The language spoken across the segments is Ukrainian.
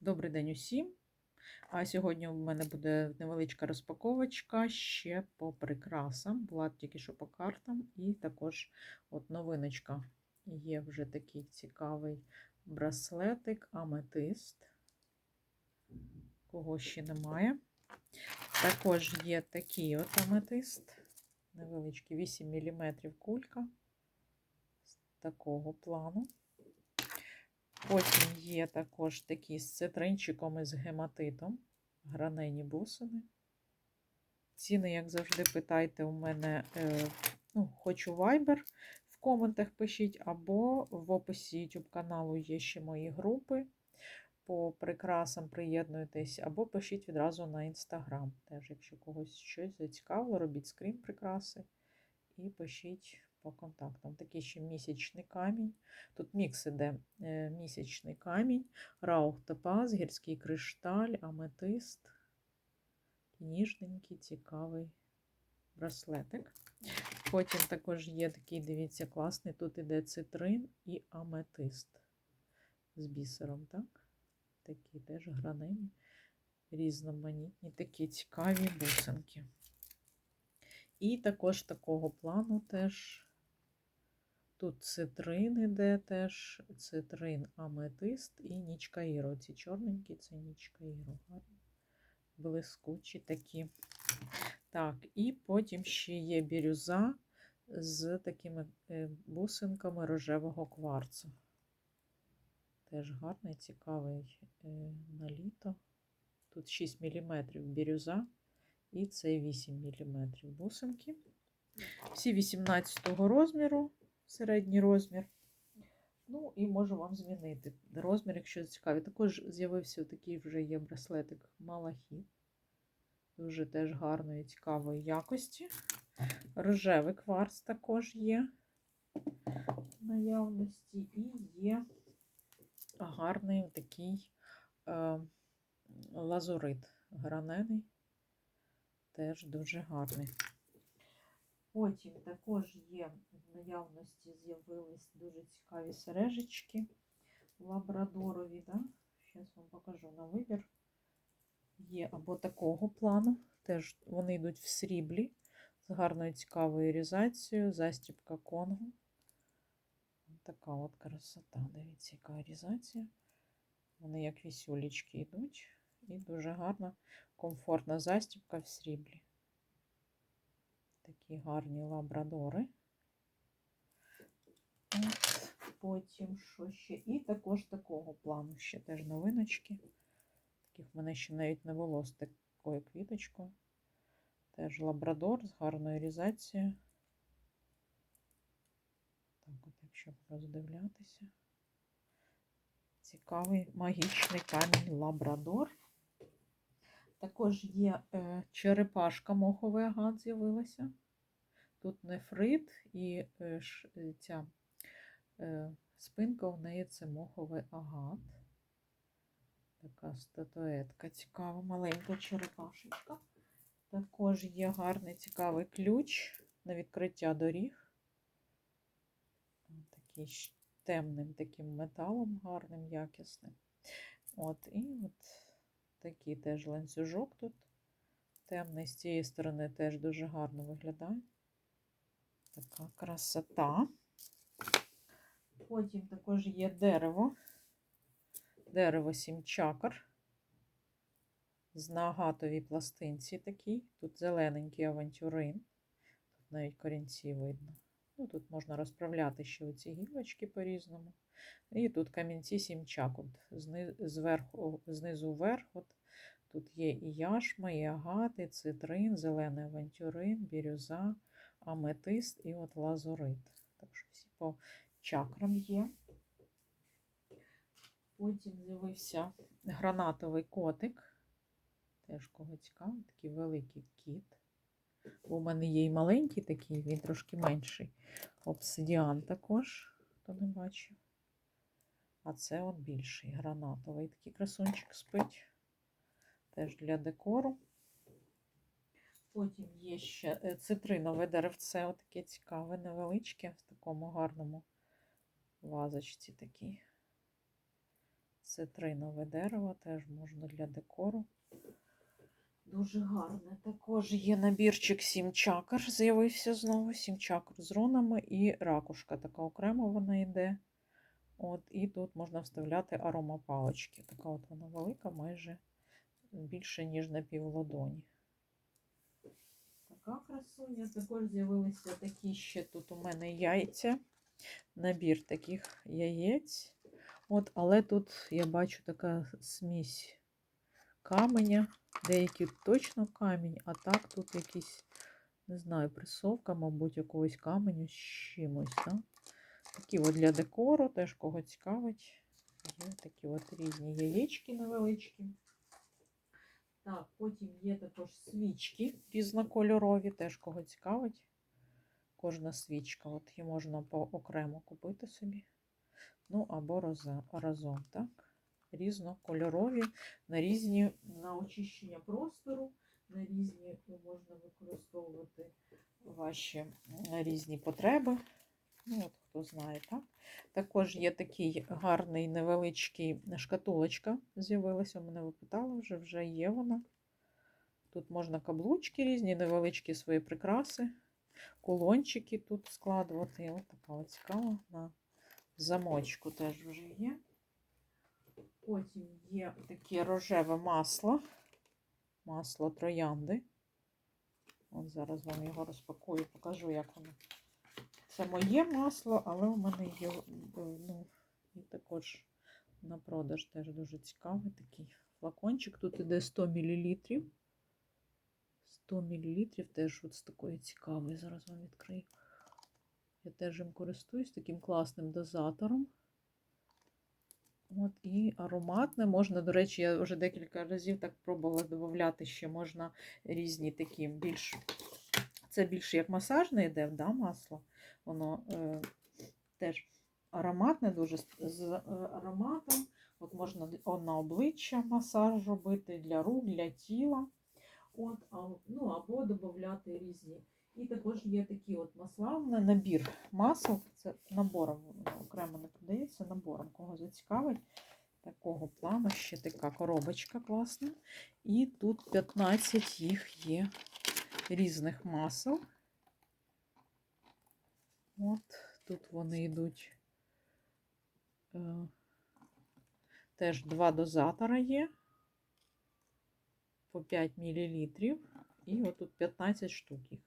Добрий день усім. А сьогодні у мене буде невеличка розпаковочка ще по прикрасам. Була тільки що по картам, і також от новиночка. Є вже такий цікавий браслетик, аметист. Кого ще немає. Також є такий от аметист. Невеличкий 8 мм кулька з такого плану. Потім є також такі з цитринчиком і з гематитом, гранені бусини. Ціни, як завжди, питайте у мене, е, ну, хочу Viber, в коментах пишіть, або в описі YouTube каналу є ще мої групи. По прикрасам приєднуйтесь, або пишіть відразу на Instagram. Теж, якщо когось щось зацікавило, робіть скрін прикраси і пишіть по контактам. Такий ще місячний камінь. Тут мікс іде е, місячний камінь, раух топаз, гірський кришталь, аметист. Ніжненький, цікавий браслетик. Потім також є такий, дивіться, класний. Тут іде цитрин і аметист з бісером, так? Такі теж гранені, різноманітні, такі цікаві бусинки. І також такого плану теж тут цитрин іде теж, цитрин аметист і нічка іро. Ці чорненькі це нічка іро. Блискучі такі. Так, і потім ще є бірюза з такими е, бусинками рожевого кварцу. Теж гарний, цікавий е, на літо. Тут 6 мм бірюза. І це 8 мм бусинки. Всі 18 розміру, середній розмір. Ну, і можу вам змінити розмір, якщо цікаві. Також з'явився такий вже є браслетик Малахіт. Дуже теж гарної, цікавої якості. Рожевий кварц також є в наявності. І є гарний такий е, лазурит гранений теж дуже гарний. Потім також є в наявності з'явились дуже цікаві сережечки лабрадорові. Да? Зараз вам покажу на вибір. Є або такого плану, теж вони йдуть в сріблі з гарною цікавою різацією, застібка конгу. Така от красота. Дивіться, яка різація. Вони як вісюлечки йдуть. І дуже гарна, комфортна застібка в сріблі. Такі гарні лабрадори. От, Потім що ще? І також такого плану ще теж новиночки. Таких в мене ще навіть не було з такою квіточкою. Теж лабрадор з гарною різацією. Так, от, якщо роздивлятися. Цікавий магічний камінь лабрадор. Також є е, черепашка моховий агат з'явилася. Тут нефрит і е, ш, ця е, спинка у неї це моховий агат. Така статуетка цікава, маленька черепашечка. Також є гарний цікавий ключ на відкриття доріг. Такий темним таким металом, гарним, якісним. От, і от Такий теж ланцюжок тут. Темний з цієї сторони теж дуже гарно виглядає. Така красота. Потім також є дерево. Дерево сім чакр. З нагатовій пластинці такий. Тут зелененький авантюрин. Тут навіть корінці видно. Ну, Тут можна розправляти ще оці гілочки по-різному. І тут камінці сімчак. От зверху, знизу вверх. От Тут є і яшма, і агат, і цитрин, зелений авантюрин, бірюза, аметист і от лазурит. Так що всі по чакрам є. Потім з'явився гранатовий котик. Теж кого цікаво, такий великий кіт. У мене є і маленький такий, він трошки менший. Обсидіан також, хто не бачив. А це от більший гранатовий такий красунчик спить. Теж для декору. Потім є ще е, цитринове деревце, отаке цікаве, невеличке, в такому гарному вазочці такій. Цитринове дерево теж можна для декору. Дуже гарне. Також є набірчик сім чакр. З'явився знову сім чакр з рунами і ракушка. Така окремо вона йде. От, і тут можна вставляти аромапалочки. Така от вона велика, майже більше, ніж на півладоні. Така красуня. Також з'явилися такі ще тут у мене яйця. Набір таких яєць. От, але тут я бачу така смесь каменя. Деякі точно камінь, а так тут якісь, не знаю, присовка, мабуть, якогось каменю з чимось. Да? Такі от для декору, теж кого цікавить. Є такі от різні яєчки невеличкі. Так, потім є також свічки різнокольорові, теж кого цікавить. Кожна свічка, от її можна окремо купити собі. Ну, або разом, так? Різнокольорові, на різні на очищення простору, на різні можна використовувати ваші різні потреби. Ну, от хто знає, так? Також є такий гарний невеличкий шкатулочка. З'явилася. Мене ви питали вже, вже є вона. Тут можна каблучки різні, невеличкі свої прикраси, кулончики тут складувати. Ось така от цікава на замочку теж вже є. Потім є таке рожеве масло, масло троянди. От зараз вам його розпакую, покажу, як воно. Це моє масло, але у мене є ну, і також на продаж теж дуже цікавий такий флакончик. Тут іде 100 мл. 100 мл теж от з такої цікавої. Зараз вам відкрию. Я теж їм користуюсь таким класним дозатором. От, І ароматне можна, до речі, я вже декілька разів так пробувала додати, ще можна різні такі більш. Це більше як масажне йде, да, масло. Воно е, теж ароматне, дуже з, е, ароматом. От Можна на обличчя масаж робити для рук, для тіла. От, ну, Або додати різні. І також є такі от масла, набір масел. Це набором окремо не продається, набором, кого зацікавить. Такого плану ще така коробочка класна. І тут 15 їх є різних масел. От, тут вони йдуть. Е, теж два дозатора є по 5 мл. І отут 15 штук їх.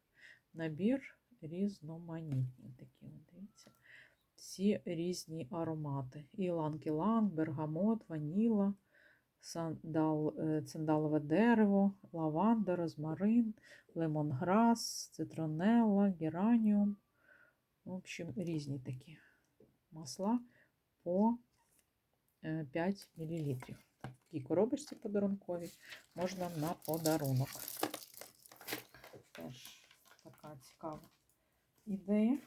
Набір різноманітні такі, дивіться. Всі різні аромати. Іланг-іланг, бергамот, ваніла, сандал, цендалове дерево, лаванда, розмарин, лемонграс, цитронелла, гераніум. В общем, різні такі масла по 5 мл. Такі коробочці подарункові можна на подарунок. Теж така цікава ідея,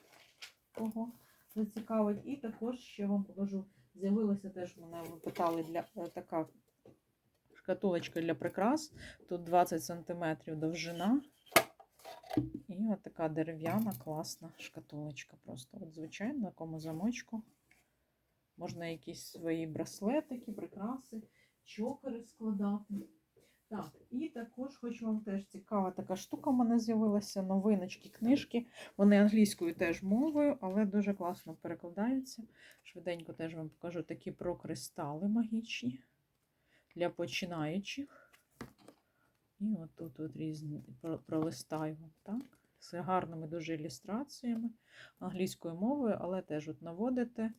кого зацікавить. І також ще вам покажу, з'явилася теж, мене ви питали, для е, така шкатулочка для прикрас. Тут 20 см довжина. І от така дерев'яна, класна шкатулочка. Просто от звичайно, на такому замочку. Можна якісь свої браслетики, прикраси, чокери складати. Так, і також хочу вам теж цікава така штука. У мене з'явилася новиночки, книжки. Вони англійською теж мовою, але дуже класно перекладаються. Швиденько теж вам покажу такі про кристали магічні для починаючих. І от тут от різні пролистаю так? З гарними дуже ілюстраціями англійською мовою, але теж от наводите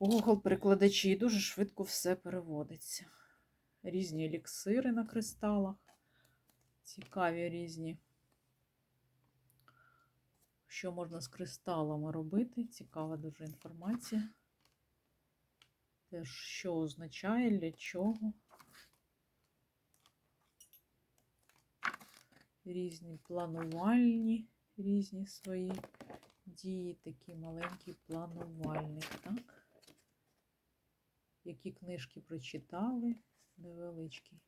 Google перекладачі і дуже швидко все переводиться різні еліксири на кристалах. Цікаві різні. Що можна з кристалами робити? Цікава дуже інформація. Що означає, для чого. Різні планувальні, різні свої дії, такі маленький планувальник, так? Які книжки прочитали, невеличкий.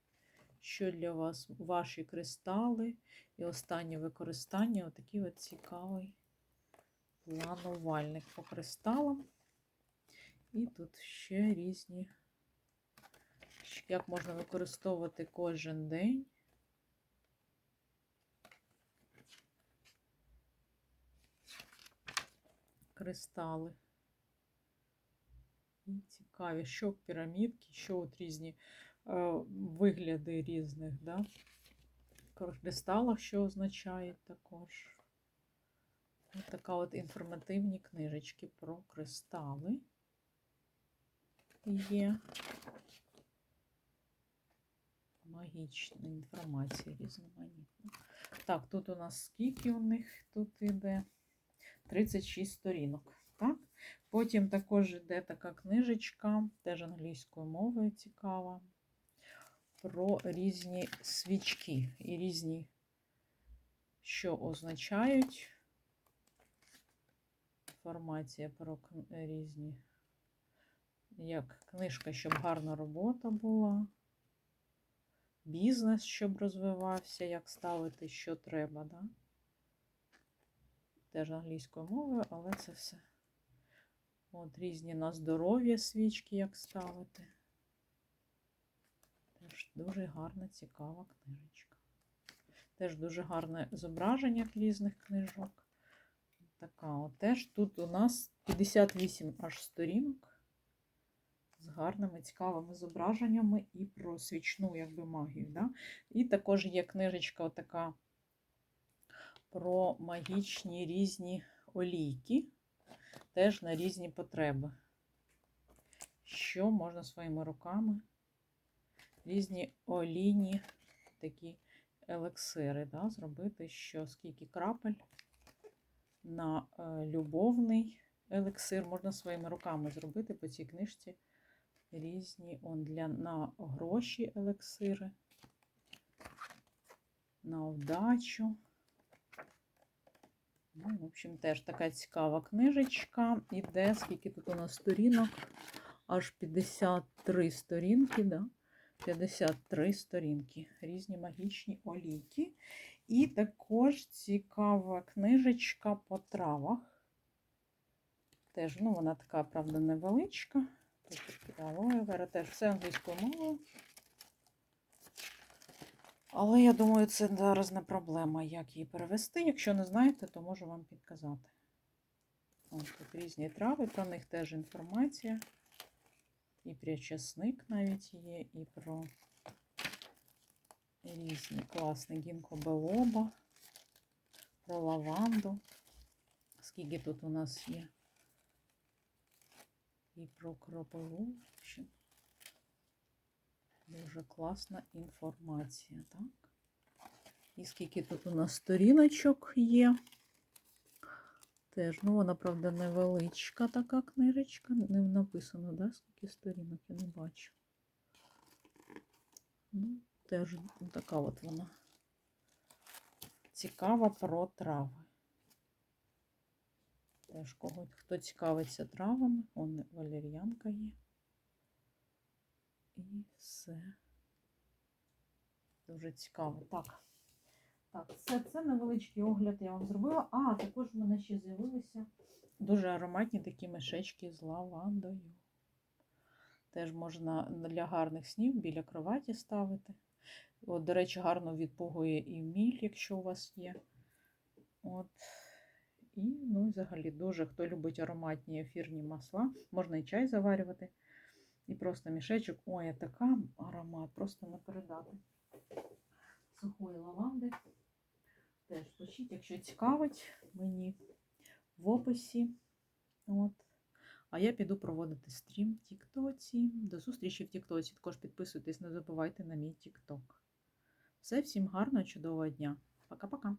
Що для вас ваші кристали і останнє використання отакий от цікавий планувальник по кристалам. І тут ще різні як можна використовувати кожен день. Кристали. І цікаві, що пірамідки, що от різні е, вигляди різних, да? кристалах, що означають також. Ось така от інформативні книжечки про кристали є. Магічна інформація різноманітна. Так, тут у нас скільки у них тут іде? 36 сторінок. Так? Потім також йде така книжечка, теж англійською мовою цікава, про різні свічки і різні, що означають. Інформація про різні, як книжка, щоб гарна робота була, бізнес, щоб розвивався, як ставити, що треба. Да? Теж англійською мовою, але це все. От різні на здоров'я свічки, як ставити. Теж дуже гарна, цікава книжечка. Теж дуже гарне зображення різних книжок. Така от теж тут у нас 58 аж сторінок з гарними, цікавими зображеннями і про свічну якби магію. Да? І також є книжечка така про магічні різні олійки, теж на різні потреби. Що можна своїми руками, різні олійні такі елексири, да, зробити, що скільки крапель на е, любовний елексир можна своїми руками зробити по цій книжці різні он для на гроші елексири, на вдачу. Ну, в общем, теж така цікава книжечка. Іде, скільки тут у нас сторінок? Аж 53 сторінки, да? 53 сторінки. Різні магічні олійки. І також цікава книжечка по травах. Теж, ну, вона така, правда, невеличка. Тут алоє вера, теж все англійською мовою. Але я думаю, це зараз не проблема, як її перевести. Якщо не знаєте, то можу вам підказати. Ось тут різні трави, про них теж інформація. І про часник навіть є, і про різні класний гінко белоба, про лаванду. Скільки тут у нас є? І про кропиву. Дуже класна інформація, так? І скільки тут у нас сторіночок є. Теж, ну, вона, правда, невеличка така книжечка. Не написано, да, скільки сторінок, я не бачу. Ну, теж така от вона. Цікава про трави. Теж кого, хто цікавиться травами, он валер'янка є. І все. Дуже цікаво. Так. Так, це, це невеличкий огляд я вам зробила. А, також в мене ще з'явилися дуже ароматні такі мішечки з лавандою. Теж можна для гарних снів біля кроваті ставити. От, До речі, гарно відпугує і міль, якщо у вас є. От. І, ну, взагалі, дуже хто любить ароматні ефірні масла, можна і чай заварювати. І просто мішечок. Ой, а така аромат, просто не передати. Сухої лаванди. Теж пишіть, якщо цікавить мені в описі. От. А я піду проводити стрім в Тіктоці. До зустрічі в Тіктоці. Також підписуйтесь, не забувайте на мій Тікток. Все, всім гарного, чудового дня. Пока-пока.